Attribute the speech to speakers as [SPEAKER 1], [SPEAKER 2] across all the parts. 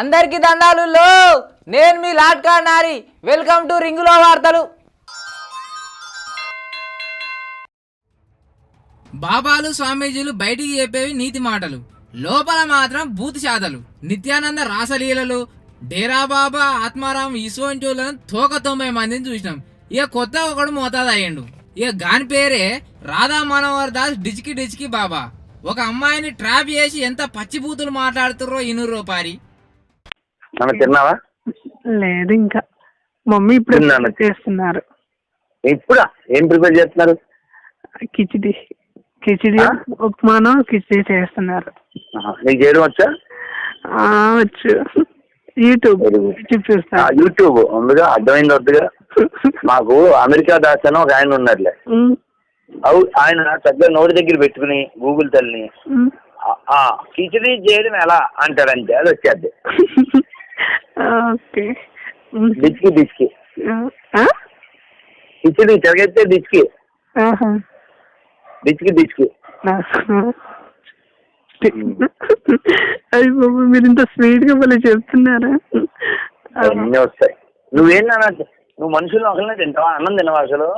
[SPEAKER 1] అందరికీ దండాలు లో. నేను మీ లాట్కా నారి వెల్కమ్ టు రింగులో వార్తలు. బాబాలు స్వామీజీలు బయటికి చెప్పేవి నీతి మాటలు. లోపల మాత్రం బూతి శాతలు నిత్యానంద రాసలీలలు డేరా బాబా ఆత్మారాం ఈశ్వంచులను తోక తొంభై మందిని చూసినాం. ఇక కొత్త ఒకడు మోతాదు అయ్యిండు ఇక గాని పేరే రాధా మనోహర్ దాస్ డిచికి డిచికి బాబా. ఒక అమ్మాయిని ట్రాప్ చేసి ఎంత పచ్చిబూతులు మాట్లాడుతుర్రో ఇనుర్రో పారి
[SPEAKER 2] మనం తిన్నావా?
[SPEAKER 3] లేదు ఇంకా. మమ్మీ ఇప్పుడు. చేస్తున్నారు.
[SPEAKER 2] ఇప్పుడా? ఏం ప్రిపేర్ చేస్తున్నారు?
[SPEAKER 3] కిచిడి. కిచిడి? ఉప్మాను కిచిడి చేస్తున్నారు.
[SPEAKER 2] నీకు చేయడం వచ్చా?
[SPEAKER 3] వచ్చు. యూట్యూబ్. యూట్యూబ్
[SPEAKER 2] ఆ,
[SPEAKER 3] చూస్తాను
[SPEAKER 2] యూట్యూబ్. ఉందిగా అర్థమైంది వద్దుగా. మాకు అమెరికా దాస్ అని ఒక ఆయన ఉన్నారులే అవు ఆయన చక్కగా నోటి దగ్గర పెట్టుకుని గూగుల్ తల్లిని కిచిడి చేయడం ఎలా అంటాడంటే అది వచ్చేది
[SPEAKER 3] ఓకే.
[SPEAKER 2] డిచ్కి డిచ్కి
[SPEAKER 3] ఆ?
[SPEAKER 2] కిచిడి తిరగైతే డిచ్కి. డిచ్కి డిచ్కి
[SPEAKER 3] అయ్యి బాబు మీరు ఇంత స్వీట్గా మళ్ళీ చెప్తున్నారా?
[SPEAKER 2] అన్నీ వస్తాయి. నువ్వేంటన్నా నువ్వు మనుషుల్ని ఒకరినే తింటావా? అన్నం తినవా అసలు?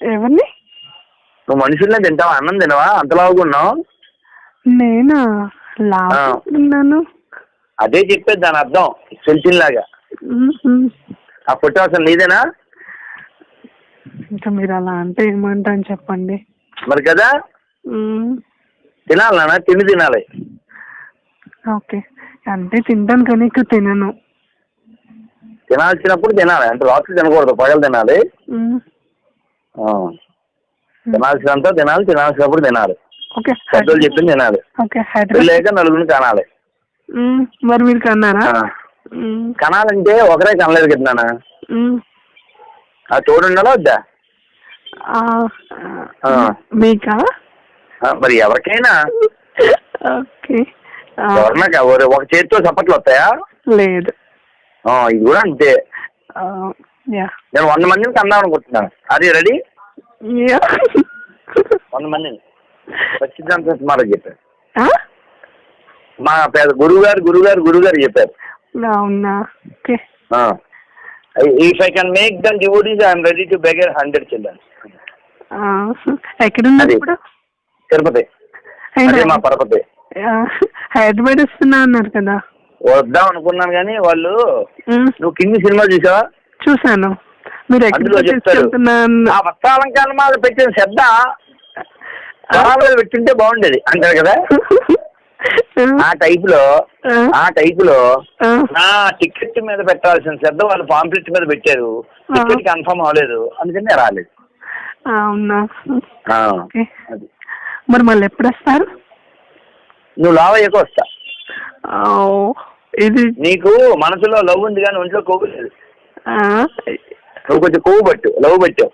[SPEAKER 3] ఎవరిని?
[SPEAKER 2] నువ్వు మనుషుల్నే తింటావా? అన్నం తినవా? అంతలాగా ఉన్నావు
[SPEAKER 3] నేనా? లాభన్నాను
[SPEAKER 2] అదే చెప్పేది దాని అర్థం సెల్ఫిన్ లాగా ఆ ఫోటో అసలు నీదేనా?
[SPEAKER 3] ఇంకా మీరు అలా అంటే ఏమంటాను చెప్పండి.
[SPEAKER 2] మరి కదా. తినాలి నాన్న తిండి తినాలి.
[SPEAKER 3] ఓకే. అంటే తింటాను కానీ ఎక్కువ తినను.
[SPEAKER 2] తినాల్సినప్పుడు తినాలి అంటే రాత్రి తినకూడదు పగలు తినాలి. తినాల్సినంత తినాలి తినాల్సినప్పుడు తినాలి.
[SPEAKER 3] ఓకే.
[SPEAKER 2] పెద్దలు చెప్పింది తినాలి.
[SPEAKER 3] ఓకే.
[SPEAKER 2] నలుగురిని కనాలి.
[SPEAKER 3] మ్మ్. మరి మీరు కన్నారా.
[SPEAKER 2] కనాలంటే ఒకరే కనలేదు కదా నాన్న.
[SPEAKER 3] మ్మ్.
[SPEAKER 2] ఆ తోడు ఉండాలా వద్దా.
[SPEAKER 3] మీకా?
[SPEAKER 2] మరి ఎవరికైనా.
[SPEAKER 3] ఓకే.
[SPEAKER 2] ఒక చేతితో చప్పట్లు వస్తాయా?
[SPEAKER 3] లేదు.
[SPEAKER 2] ఇది కూడా అంతే. నేను వంద మందిని కందాం అనుకుంటున్నాను. అది రెడీ? వంద మందిని. సచ్చిదాంత సుమారు చెప్పారు
[SPEAKER 3] ఆ?
[SPEAKER 2] మా పేద గురువు గారు గురువు గారు గురువు గారు చెప్పారు
[SPEAKER 3] అవునా okay
[SPEAKER 2] if I can make them devotees I'm ready to beggar hundred children
[SPEAKER 3] ఎక్కడున్నారు
[SPEAKER 2] అది.
[SPEAKER 3] ఇప్పుడు?
[SPEAKER 2] తిరుపతి. మా పరపతి.
[SPEAKER 3] హైదరాబాద్ వస్తున్నా అన్నారు కదా?
[SPEAKER 2] వద్దాం అనుకున్నాను కానీ వాళ్ళు. నువ్వు కింది సినిమా చూసావా?
[SPEAKER 3] చూశాను. మీరు
[SPEAKER 2] అందులో
[SPEAKER 3] ఎక్కడ
[SPEAKER 2] చెప్తారు. ఆ మీద పెట్టిన శ్రద్ధ పెట్టింటే బాగుండేది. అంటారు కదా? ఆ టైప్లో ఆ టైప్లో
[SPEAKER 3] ఆ,
[SPEAKER 2] నా టికెట్ మీద పెట్టాల్సిన శ్రద్ధ వాళ్ళు పాంప్లెట్ మీద పెట్టారు. టికెట్ కన్ఫర్మ్ అవ్వలేదు. అందుకని నేను రాలేదు.
[SPEAKER 3] అవునా?
[SPEAKER 2] అది.
[SPEAKER 3] మరి మళ్ళీ ఎప్పుడు వస్తారు?
[SPEAKER 2] నువ్వు లావ్ అయ్యాక వస్తా
[SPEAKER 3] ఇది
[SPEAKER 2] నీకు మనసులో లవ్ ఉంది కానీ ఒంట్లో కొవ్వు లేదు. నువ్వు కొంచెం కొవ్వు పట్టు లవ్ పట్టావు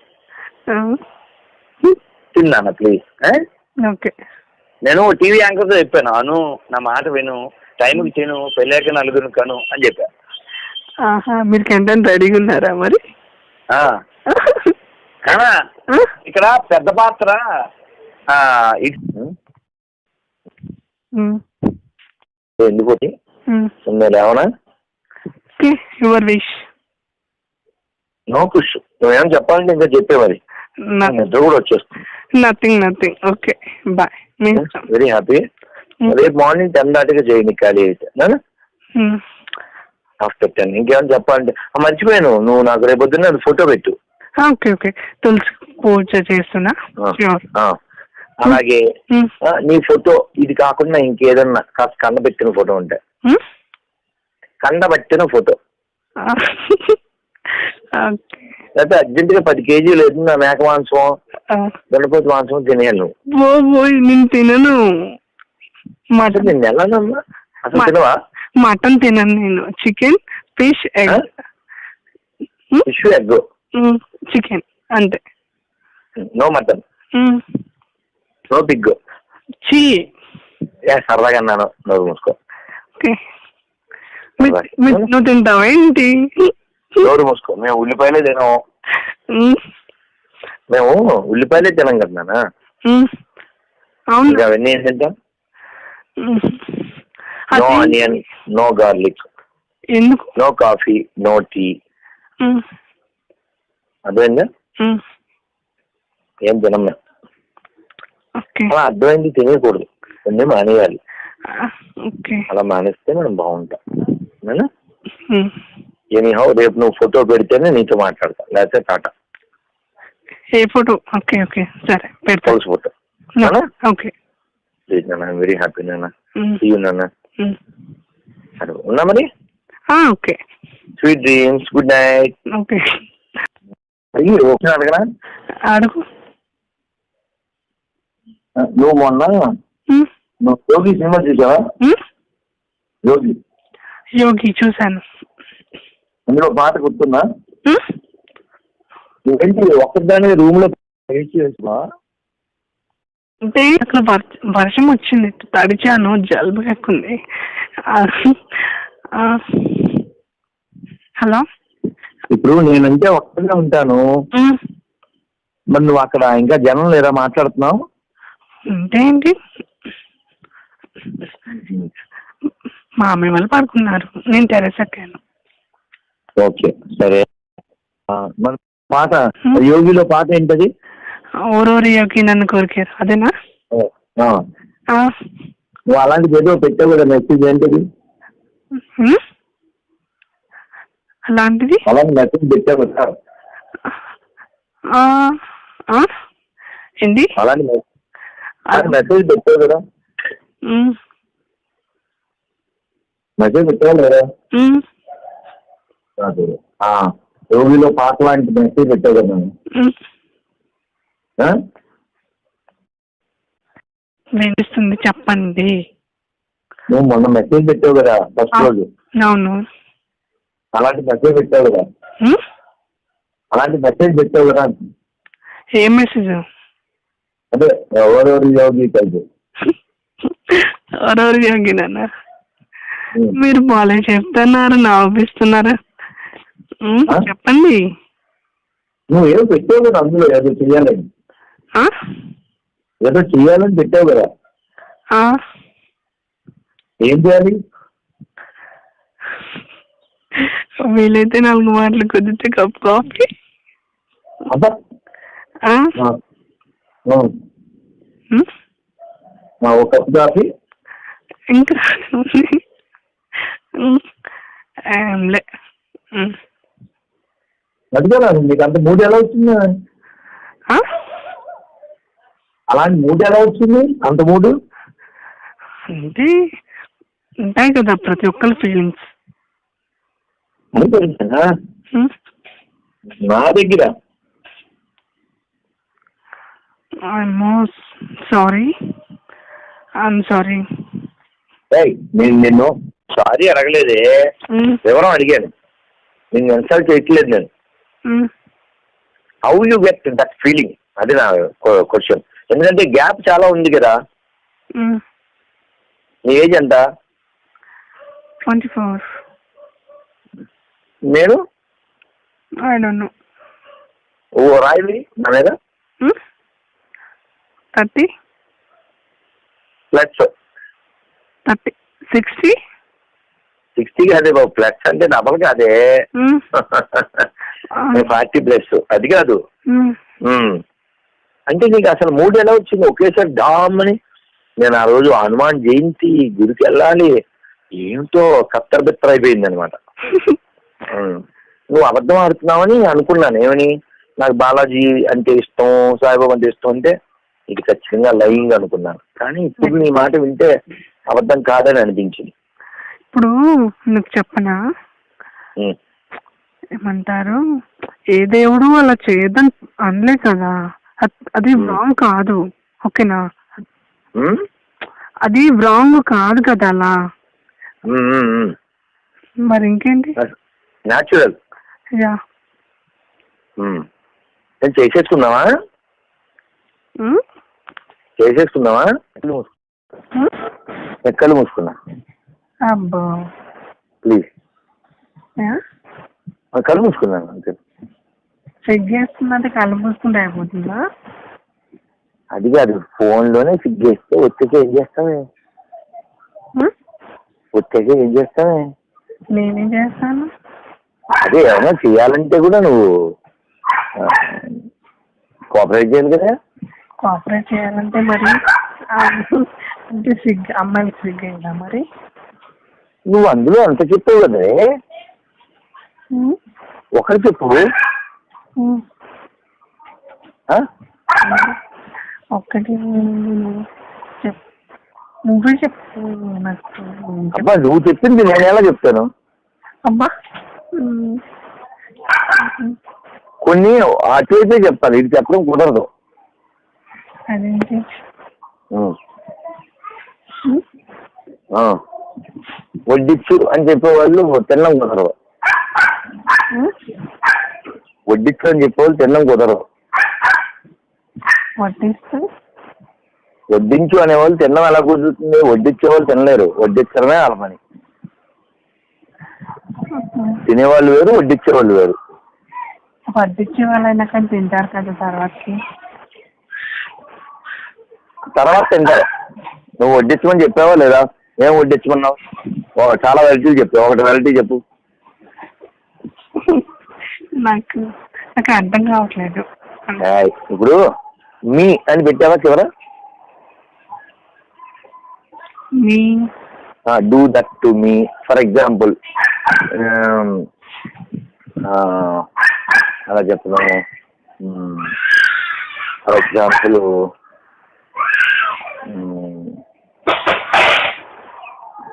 [SPEAKER 2] తిన్నాను ప్లీజ్
[SPEAKER 3] ఓకే.
[SPEAKER 2] నేను టీవీ యాంకర్తో చెప్పాను అను నా మాట విను టైంకి తిను పెళ్ళాక నలుగురు కను అని చెప్పాను
[SPEAKER 3] ఆహా మీరు కంటెంట్ రెడీగా ఉన్నారా మరి?
[SPEAKER 2] ఆ. కానా? ఇక్కడ పెద్ద పాత్ర. ఎందుకు లేవనా
[SPEAKER 3] యువర్ విష్.
[SPEAKER 2] నో పుష్ నువ్వేం చెప్పాలంటే ఇంకా చెప్పే మరి. నిద్ర కూడా వచ్చేస్తుంది.
[SPEAKER 3] Nothing nothing. Okay bye.
[SPEAKER 2] Very happy రేపు మార్నింగ్ టెన్ దాటిగా చేయండి ఖాళీ అయితే. ఆఫ్టర్ టెన్ ఇంకేమైనా చెప్పాలంటే మర్చిపోయాను. నువ్వు నాకు రేపు పొద్దున్న ఫోటో పెట్టు.
[SPEAKER 3] Okay okay. తులసి పూజ చేస్తున్నా.
[SPEAKER 2] అలాగే
[SPEAKER 3] మ్మ్.
[SPEAKER 2] ఆ, నీ ఫోటో ఇది కాకుండా ఇంకేదన్నా కాస్త కండబెట్టిన ఫోటో ఉంటే.
[SPEAKER 3] మ్మ్?
[SPEAKER 2] కండబెట్టిన ఫోటో.
[SPEAKER 3] ఆ, ఓకే.
[SPEAKER 2] లేకపోతే అర్జెంటుగా పది కేజీలు ఏదన్నా మేక మాంసం గణపతి మాంసం తినేయాలి నువ్వు.
[SPEAKER 3] ఓ ఓయ్ నేను తినను. మటన్.
[SPEAKER 2] నేను అసలు తినవా?
[SPEAKER 3] మటన్ తినను నేను. Chicken fish egg.
[SPEAKER 2] Fish egg.
[SPEAKER 3] Chicken అంతే.
[SPEAKER 2] No mutton. No pig.
[SPEAKER 3] చీ.
[SPEAKER 2] సరదాగా అన్నాను. నోరు మూసుకో.
[SPEAKER 3] ఓకే. నువ్వు తింటావా ఏంటి?
[SPEAKER 2] నోరు మూసుకో. మేము ఉల్లిపాయలే తినాము.
[SPEAKER 3] మ్మ్.
[SPEAKER 2] ఉల్లిపాయలే తినం కదా నాన్న.
[SPEAKER 3] అవును.
[SPEAKER 2] అవన్నీ ఏం తింటాం. నో ఆనియన్ నో గార్లిక్
[SPEAKER 3] ఎందుకు?
[SPEAKER 4] నో కాఫీ నో టీ అర్థమైందా? ఏం తినం అర్థమైంది తినేయకూడదు. కొన్ని మానేయాలి. అలా మానేస్తే మనం బాగుంటాం. ఎనీహౌ రేపు నువ్వు ఫోటో పెడితేనే నీతో మాట్లాడతా. లేకపోతే టాటా.
[SPEAKER 3] ఏ ఫోటో ఓకే ఓకే. సరే పెడతా.
[SPEAKER 4] House photo?
[SPEAKER 3] ఓకే.
[SPEAKER 4] ప్లీజ్ నాన్న వెరీ హ్యాపీ నాన్న సీ యూ నాన్న. సరే ఉన్నా మరి?
[SPEAKER 3] ఆ, okay.
[SPEAKER 4] Sweet dreams good night
[SPEAKER 3] okay.
[SPEAKER 4] అయ్యి ఓకే అడగరా
[SPEAKER 3] అడుగు.
[SPEAKER 4] నువ్వు మొన్న నువ్వు యోగి సినిమా చూసావా?
[SPEAKER 3] ఉమ్.
[SPEAKER 4] యోగి.
[SPEAKER 3] యోగి చూశాను
[SPEAKER 4] అందులో పాట గుర్తుందా?
[SPEAKER 3] ఉమ్,
[SPEAKER 4] నువ్వేంటి ఒక్కదాని రూమ్లో
[SPEAKER 3] అంటే అక్కడ వర్ష- వచ్చింది. తడిచాను జలుబు ఎక్కుంది హలో?
[SPEAKER 4] ఇప్పుడు నేనంటే ఒక్కడే ఉంటాను. మరి నువ్వు అక్కడ ఇంకా జనం లేదా మాట్లాడుతున్నావు?
[SPEAKER 3] అంటే ఏంటి? మా అమ్మాయి వాళ్ళు పడుకున్నారు. నేను టెరెస్ ఎక్కాను.
[SPEAKER 4] ఓకే సరే. మరి పాట యోగిలో పాట ఏంటది?
[SPEAKER 3] ఓరోరి యోగి నన్ను కోరికారు అదేనా?
[SPEAKER 4] నువ్వు అలాంటిది ఏదో పెట్టావు కదా మెసేజ్ ఏంటది?
[SPEAKER 3] అలాంటిది?
[SPEAKER 4] అలాంటి మెసేజ్ పెట్టావు కదా
[SPEAKER 3] ఏంటి
[SPEAKER 4] అలాంటి మెసేజ్ పెట్టావు కదా. మెసేజ్ పెట్టావు కదా. ఆ, యోగిలో పాట లాంటి మెసేజ్ పెట్టావు కదా. ఆ?
[SPEAKER 3] వినిపిస్తుంది చెప్పండి.
[SPEAKER 4] నువ్వు మొన్న మెసేజ్ పెట్టావు కదా ఫస్ట్ రోజు.
[SPEAKER 3] అవును.
[SPEAKER 4] అలాంటి మెసేజ్ పెట్టావు కదా. అలాంటి మెసేజ్ పెట్టావు కదా
[SPEAKER 3] ఏం మెసేజ్?
[SPEAKER 4] అదే ఎవరెవరు యోగి కలిసి
[SPEAKER 3] ఓరోరి యోగి నాన్న? మీరు బాలే చెప్తున్నారు నవ్విస్తున్నారు? చెప్పండి.
[SPEAKER 4] నువ్వు ఏదో పెట్టావు కదా అందులో ఏదో చెయ్యాలని? ఏదో చెయ్యాలని పెట్టావు కదా? ఏం చేయాలి?
[SPEAKER 3] వీలైతే నాలుగు మాటలు కుదిరితే కప్ కాఫీ.
[SPEAKER 4] ఒక కప్ కాఫీ.
[SPEAKER 3] ఇంకా ఏంలే.
[SPEAKER 4] కదా నీకు అంత మూడు ఎలా వచ్చింది? అలాంటి మూడు ఎలా వచ్చింది? అంత మూడు
[SPEAKER 3] అంటే ఉంటాయి కదా ప్రతి ఒక్కరి ఫీలింగ్స్
[SPEAKER 4] నా దగ్గర.
[SPEAKER 3] ఐఎమ్ సారీ ఐఎమ్ సారీ
[SPEAKER 4] నేను నిన్ను సారీ అడగలేదే. వివరం అడిగాను. నేను ఇన్సల్ట్ చేయట్లేదు నేను. How you get that feeling అది నా క్వశ్చన్ ఎందుకంటే గ్యాప్ చాలా ఉంది కదా. నీ ఏజ్ ఎంత?
[SPEAKER 3] ట్వంటీ ఫోర్
[SPEAKER 4] నేను?
[SPEAKER 3] ఐ డోంట్ నో
[SPEAKER 4] ఓ రాయివి? నా మీద?
[SPEAKER 3] Thirty
[SPEAKER 4] plus
[SPEAKER 3] thirty sixty
[SPEAKER 4] sixty కాదే బాబు ప్లస్ అంటే డబల్ కాదే. Forty plus. అది కాదు. అంటే నీకు అసలు మూడు ఎలా వచ్చింది? ఒకేసారి డామ్ అని నేను ఆ రోజు హనుమాన్ జయంతి గుడికి వెళ్ళాలి. ఏంటో కత్తర్ బిత్తర్ అయిపోయింది అనమాట నువ్వు అబద్ధం ఆడుతున్నావని అనుకున్నాను. ఏమని? నాకు బాలాజీ అంటే ఇష్టం సాయిబాబా అంటే ఇష్టం అంటే ఇది ఖచ్చితంగా లయింగ్ అనుకున్నాను. కానీ ఇప్పుడు నీ మాట వింటే అబద్ధం కాదని అనిపించింది.
[SPEAKER 3] ఇప్పుడు నీకు చెప్పనా. ఏమంటారు? ఏ దేవుడు అలా చేయదని అనలే కదా. అద్- రాంగ్ కాదు. ఓకేనా? అది రాంగ్ కాదు కదా అలా. మరి ఇంకేంటి?
[SPEAKER 4] Natural
[SPEAKER 3] yeah.
[SPEAKER 4] నేను చేసేసుకున్నావా? చేసేసుకున్నావా? కళ్ళు మూసుకున్నా?
[SPEAKER 3] అబ్బో.
[SPEAKER 4] ప్లీజ్.
[SPEAKER 3] యా?
[SPEAKER 4] కళ్ళు మూసుకున్నాను అంతే.
[SPEAKER 3] చెక్ చేస్తున్నట్టు కళ్ళు పూసుకుంటే అయిపోతుందా?
[SPEAKER 4] అది కాదు ఫోన్లోనే ఫిక్ చేస్తే వచ్చాక ఏం చేస్తామే? వచ్చాక ఏం చేస్తామే
[SPEAKER 3] నేనేం చేస్తాను?
[SPEAKER 4] అదే ఏమైనా చేయాలంటే కూడా నువ్వు కోఆపరేట్ చేయాలి కదా.
[SPEAKER 3] కోఆపరేట్ చేయాలంటే మరి అంటే సిగ్గు అమ్మాయికి సిగ్గు అయిందా మరి?
[SPEAKER 4] నువ్వు అందులో అంత చెప్పావు కదే ఒకటి చెప్పు?
[SPEAKER 3] ఒక్కటి చెప్పు. నువ్వే చెప్పు నాకు.
[SPEAKER 4] అబ్బా నువ్వు చెప్పింది నేను ఎలా చెప్తాను?
[SPEAKER 3] అబ్బా.
[SPEAKER 4] కొన్ని అటు వైపే చెప్తాను. ఇది చెప్పడం కుదరదు.
[SPEAKER 3] అదేంటి.
[SPEAKER 4] వడ్డిచ్చు అని చెప్పేవాళ్ళు తినడం కుదరదు. వడ్డిచ్చు అని చెప్పేవాళ్ళు తినడం కుదరదు.
[SPEAKER 3] వడ్డిస్తూ
[SPEAKER 4] వడ్డించు అనేవాళ్ళు తినడం ఎలా కుదురుతుంది? వడ్డించే వాళ్ళు తినలేరు. వడ్డించడమే వాళ్ళ పని. తినేవాళ్ళు వేరు వడ్డించే వాళ్ళు వేరు.
[SPEAKER 3] వడ్డించే వాళ్ళైనా కానీ తింటారు కదా తర్వాతకి.
[SPEAKER 4] తర్వాత తింటారు. నువ్వు వడ్డించమని చెప్పావా లేదా? ఏం వడ్డించమన్నావు చాలా వెరైటీలు చెప్పు ఒకటి వెరైటీ చెప్పు.
[SPEAKER 3] నాకు నాకు అర్థం కావట్లేదు.
[SPEAKER 4] ఇప్పుడు మీ అని పెట్టావా చివర
[SPEAKER 3] me?
[SPEAKER 4] Do that to me for example అలా చెప్తున్నాము for example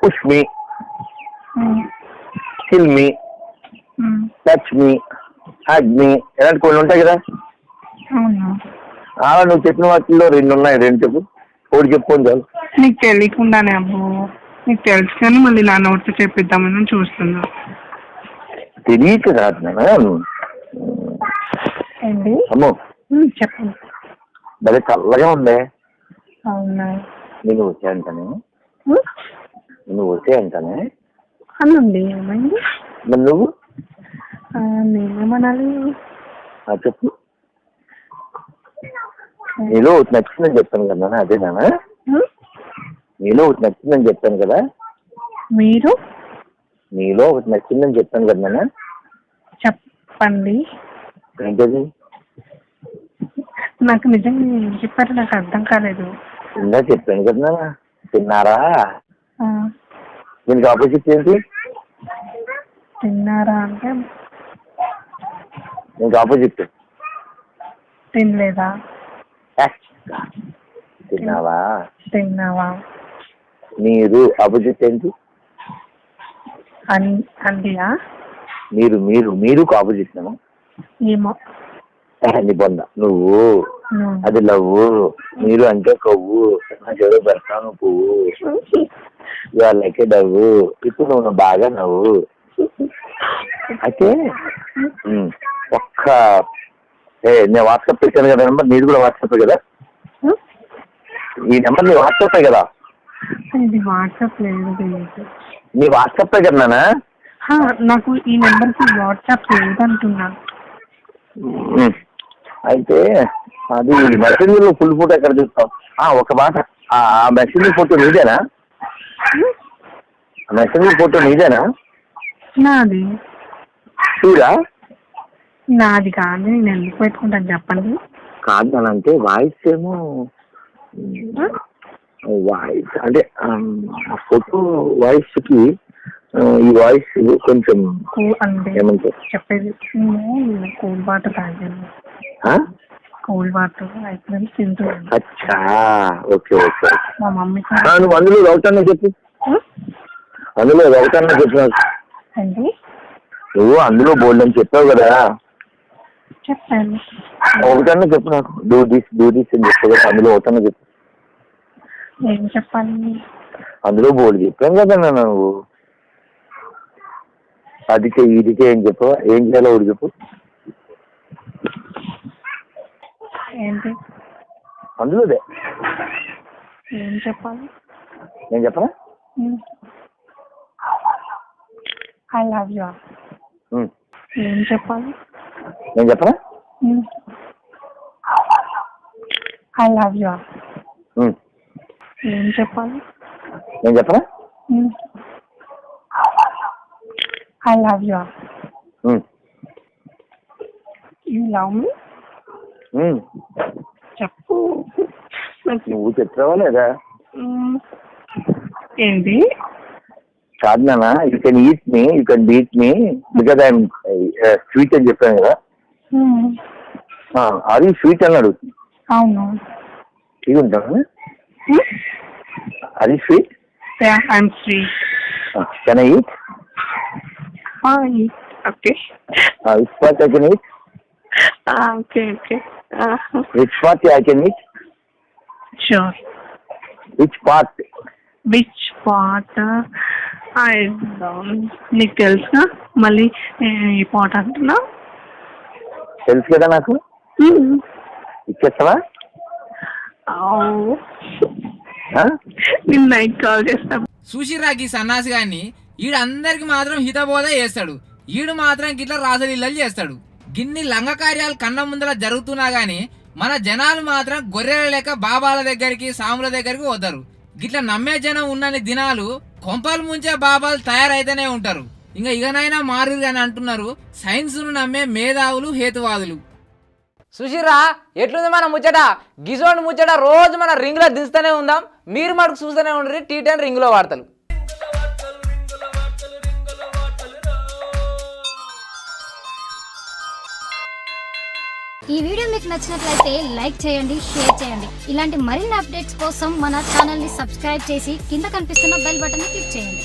[SPEAKER 4] push me kill me touch me me ఇలాంటి కొన్ని ఉంటాయి కదా.
[SPEAKER 3] అవును?
[SPEAKER 4] అలా నువ్వు చెప్పిన వాటిల్లో రెండు ఉన్నాయి రెండు చెప్పు. ఒకటి చెప్పుకొని చాలు.
[SPEAKER 3] నీకు తెలియకుండానే అబ్బో నీకు తెలుసు కానీ మళ్ళీ నా నోట్స్ చెప్పిద్దామని చూస్తున్నా.
[SPEAKER 4] తెలియక కాదు నాన్న
[SPEAKER 3] ఏంటి?
[SPEAKER 4] అమ్మో.
[SPEAKER 3] ఉమ్, చెప్పండి
[SPEAKER 4] భలే చల్లగా ఉందే.
[SPEAKER 3] అవునా?
[SPEAKER 4] నేను వచ్చే అంటానే.
[SPEAKER 3] ఉమ్,
[SPEAKER 4] నువ్వు వచ్చే అంటానే.
[SPEAKER 3] ఏమైంది?
[SPEAKER 4] మరి నువ్వు?
[SPEAKER 3] నేనేమనాలి
[SPEAKER 4] చెప్పు. నీలో ఒకటి నచ్చిందని చెప్పాను కదా నాన్న అదే నాన్న
[SPEAKER 3] ఉమ్,
[SPEAKER 4] నీలో ఒకటి నచ్చిందని చెప్పాను కదా?
[SPEAKER 3] మీరు?
[SPEAKER 4] నీలో ఒకటి నచ్చిందని చెప్పాను కదా
[SPEAKER 3] చెప్పండి.
[SPEAKER 4] ఏంటది?
[SPEAKER 3] నాకు నిజంగా ఏం చెప్పారు నాకు అర్థం కాలేదు.
[SPEAKER 4] ఇందా చెప్పాను కదా తిన్నారా? దీనికి ఆపోజిట్ ఏంటి?
[SPEAKER 3] తిన్నారా అంటే
[SPEAKER 4] దీనికి ఆపోజిట్
[SPEAKER 3] తినలేదా?
[SPEAKER 4] తిన్నావా?
[SPEAKER 3] తిన్నావా?
[SPEAKER 4] మీరు ఆపోజిట్ ఏంటి?
[SPEAKER 3] అండియా
[SPEAKER 4] మీరు మీరు మీరు ఆపోజిట్ నేమో
[SPEAKER 3] ఏమో.
[SPEAKER 4] నిబంధ నువ్వు. అది లవ్వు. మీరు అంటే కొవ్వు. నా చెడు పెడతాను పువ్వు. వాళ్ళకే నవ్వు ఇప్పుడు నువ్వు బాగా నవ్వు. అయితే ఒక్క ఏ నేను వాట్సాప్ పెట్టాను కదా నెంబర్ నీది కూడా వాట్సాప్ కదా? ఈ నెంబర్ నీ వాట్సాప్ కదా?
[SPEAKER 3] ఇది వాట్సాప్ లేదు
[SPEAKER 4] నీ వాట్సాప్ కదా
[SPEAKER 3] నాకు ఈ నెంబర్కి వాట్సాప్ లేదంటున్నాను
[SPEAKER 4] ఉమ్, అయితే అది మెసేంజర్లో ఫుల్ ఫోటో ఎక్కడ చూస్తావు? ఆ, ఒక మాట ఆ మెసేంజర్ ఫోటో నీదేనా? మెసేంజర్ ఫోటో నీదేనా?
[SPEAKER 3] నాది.
[SPEAKER 4] చూడా?
[SPEAKER 3] నాది కాదు నేను ఎందుకు పెట్టుకుంటాను చెప్పండి?
[SPEAKER 4] కాదు అని అంటే వాయిస్ ఏమో వాయిస్ అంటే ఫోటో వాయిస్కి ఈ వాయిస్ కొంచెం ఏమంటారు?
[SPEAKER 3] చెప్పేది నేను కూల్ వాటర్ తాగాను.
[SPEAKER 4] ఆ?
[SPEAKER 3] కూల్ వాటర్ అయితే తింటున్నాను.
[SPEAKER 4] అచ్చా ఓకే ఓకే.
[SPEAKER 3] మా మమ్మీ
[SPEAKER 4] నువ్వు అందులో ఒకటన్నా చెప్పు. అందులో ఒకటన్నా చెప్పు నాకు.
[SPEAKER 3] అండి
[SPEAKER 4] నువ్వు అందులో బోల్డ్ అని చెప్పావు కదా.
[SPEAKER 3] చెప్పాను
[SPEAKER 4] ఒకటన్నా చెప్పు నాకు. డూ దిస్ డూ దిస్ అని చెప్పావు కదా. అందులో ఒకటన్నా చెప్పు.
[SPEAKER 3] ఏం చెప్పాలి
[SPEAKER 4] అందులో బోల్డ్ చెప్పాను కదా నాన్న నువ్వు. అదికే ఇదికే ఏం చెప్పావు? ఏం చేయాలో ఒకటి చెప్పు.
[SPEAKER 3] ఏంటి?
[SPEAKER 4] అందులోదే.
[SPEAKER 3] ఏం చెప్పాలి?
[SPEAKER 4] నేను చెప్పనా?
[SPEAKER 3] I love you. ఏం చెప్పాలి?
[SPEAKER 4] నేను చెప్పనా?
[SPEAKER 3] I love you. ఏం చెప్పాలి?
[SPEAKER 4] నేను చెప్పనా?
[SPEAKER 3] I love you you love me. చెప్పు.
[SPEAKER 4] నువ్వు చెప్తావా లేదా.
[SPEAKER 3] ఏంటి?
[SPEAKER 4] కాదు నాన్న you can eat me you can beat me because I'm sweet అని చెప్పాను కదా. అది స్వీట్ అన్నాడు
[SPEAKER 3] అవును.
[SPEAKER 4] ఇది ఉంటాను అది sweet?
[SPEAKER 3] I'm sweet.
[SPEAKER 4] Can I eat
[SPEAKER 3] okay.
[SPEAKER 4] Which part I can eat
[SPEAKER 3] okay okay.
[SPEAKER 4] Which part I can eat
[SPEAKER 3] sure
[SPEAKER 4] which part
[SPEAKER 3] which I నీకు తెలుసా మళ్ళీ ఈ పాట అంటున్నా
[SPEAKER 4] తెలుసు కదా నాకు? ఇచ్చేస్తావా?
[SPEAKER 3] నేను నైట్ కాల్ చేస్తా.
[SPEAKER 1] సుషిరాకి సన్నాసి గాని ఈడు అందరికి మాత్రం హితబోధ చేస్తాడు. ఈడు మాత్రం గిట్ల రాసలీలలు చేస్తాడు. గిన్ని లంగ కార్యాలు కన్న ముందర జరుగుతున్నా గాని మన జనాలు మాత్రం గొర్రెల లెక్క బాబాల దగ్గరికి సాముల దగ్గరికి పోతారు. గిట్ల నమ్మే జనం ఉన్నన్ని దినాలు కొంపలు ముంచే బాబాలు తయారైతేనే ఉంటారు. ఇంకా ఇకనైనా మారు అని అంటున్నారు. సైన్స్ను నమ్మే మేధావులు హేతువాదులు.
[SPEAKER 5] సుశీరా ఎట్లుంది మన ముచ్చట? గిజోండ్ ముచ్చట రోజు మన రింగ్లో దిస్తూనే ఉందాం. మీరు మటుకు చూస్తూనే ఉండరు టీ టెన్ రింగ్లో వార్తలు.
[SPEAKER 6] ఈ వీడియో మీకు నచ్చినట్లయితే లైక్ చేయండి షేర్ చేయండి. ఇలాంటి మరిన్ని అప్డేట్స్ కోసం మన ఛానల్ని సబ్స్క్రైబ్ చేసి కింద కనిపిస్తున్న బెల్ బటన్ని క్లిక్ చేయండి.